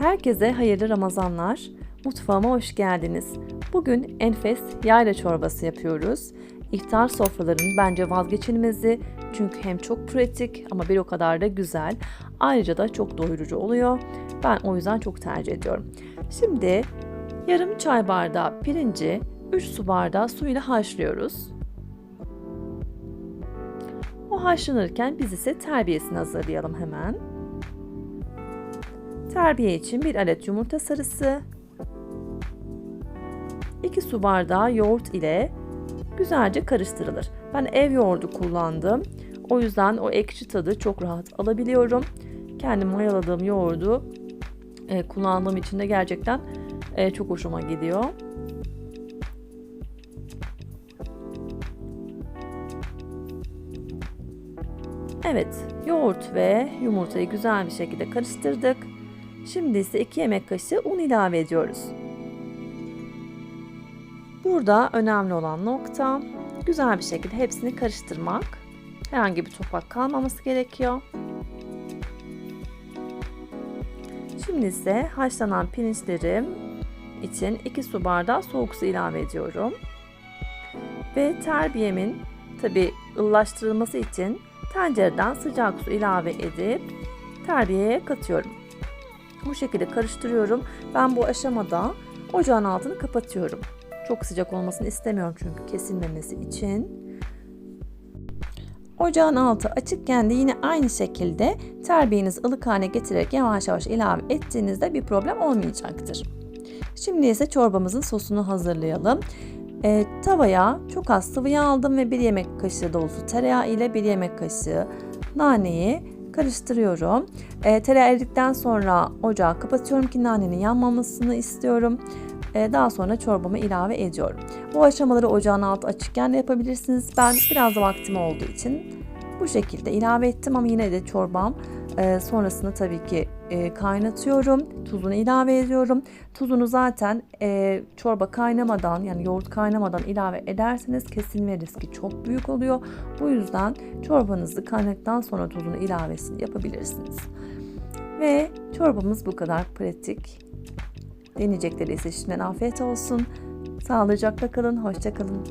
Herkese hayırlı Ramazanlar. Mutfağıma hoş geldiniz. Bugün enfes yayla çorbası yapıyoruz. İftar sofralarının bence vazgeçilmezi çünkü hem çok pratik ama bir o kadar da güzel. Ayrıca da çok doyurucu oluyor. Ben o yüzden çok tercih ediyorum. Şimdi yarım çay bardağı pirinci 3 su bardağı suyla haşlıyoruz. O haşlanırken biz ise terbiyesini hazırlayalım hemen. Terbiye için bir adet yumurta sarısı, 2 su bardağı yoğurt ile güzelce karıştırılır. Ben ev yoğurdu kullandım. O yüzden o ekşi tadı çok rahat alabiliyorum. Kendim mayaladığım yoğurdu e, kullandığım için de gerçekten e, çok hoşuma gidiyor. Evet, yoğurt ve yumurtayı güzel bir şekilde karıştırdık. Şimdi ise 2 yemek kaşığı un ilave ediyoruz. Burada önemli olan nokta güzel bir şekilde hepsini karıştırmak. Herhangi bir topak kalmaması gerekiyor. Şimdi ise haşlanan pirinçlerim için 2 su bardağı soğuk su ilave ediyorum. Ve terbiyemin tabi ıllaştırılması için tencereden sıcak su ilave edip terbiyeye katıyorum. Bu şekilde karıştırıyorum. Ben bu aşamada ocağın altını kapatıyorum. Çok sıcak olmasını istemiyorum çünkü kesilmemesi için. Ocağın altı açıkken de yine aynı şekilde terbiyenizi ılık hale getirerek yavaş yavaş ilave ettiğinizde bir problem olmayacaktır. Şimdi ise çorbamızın sosunu hazırlayalım. E, tavaya çok az sıvı yağ aldım ve bir yemek kaşığı dolusu tereyağı ile bir yemek kaşığı naneyi karıştırıyorum. E, tereyağı eridikten sonra ocağı kapatıyorum ki nanenin yanmamasını istiyorum. E, daha sonra çorbamı ilave ediyorum. Bu aşamaları ocağın altı açıkken de yapabilirsiniz. Ben biraz da vaktim olduğu için bu şekilde ilave ettim ama yine de çorbam e, sonrasında tabii ki e, kaynatıyorum. Tuzunu ilave ediyorum. Tuzunu zaten e, çorba kaynamadan yani yoğurt kaynamadan ilave ederseniz kesilme riski çok büyük oluyor. Bu yüzden çorbanızı kaynadıktan sonra tuzunu ilavesini yapabilirsiniz. Ve çorbamız bu kadar pratik. Deneyecekleri ise şimdiden afiyet olsun. Sağlıcakla kalın, hoşça kalın.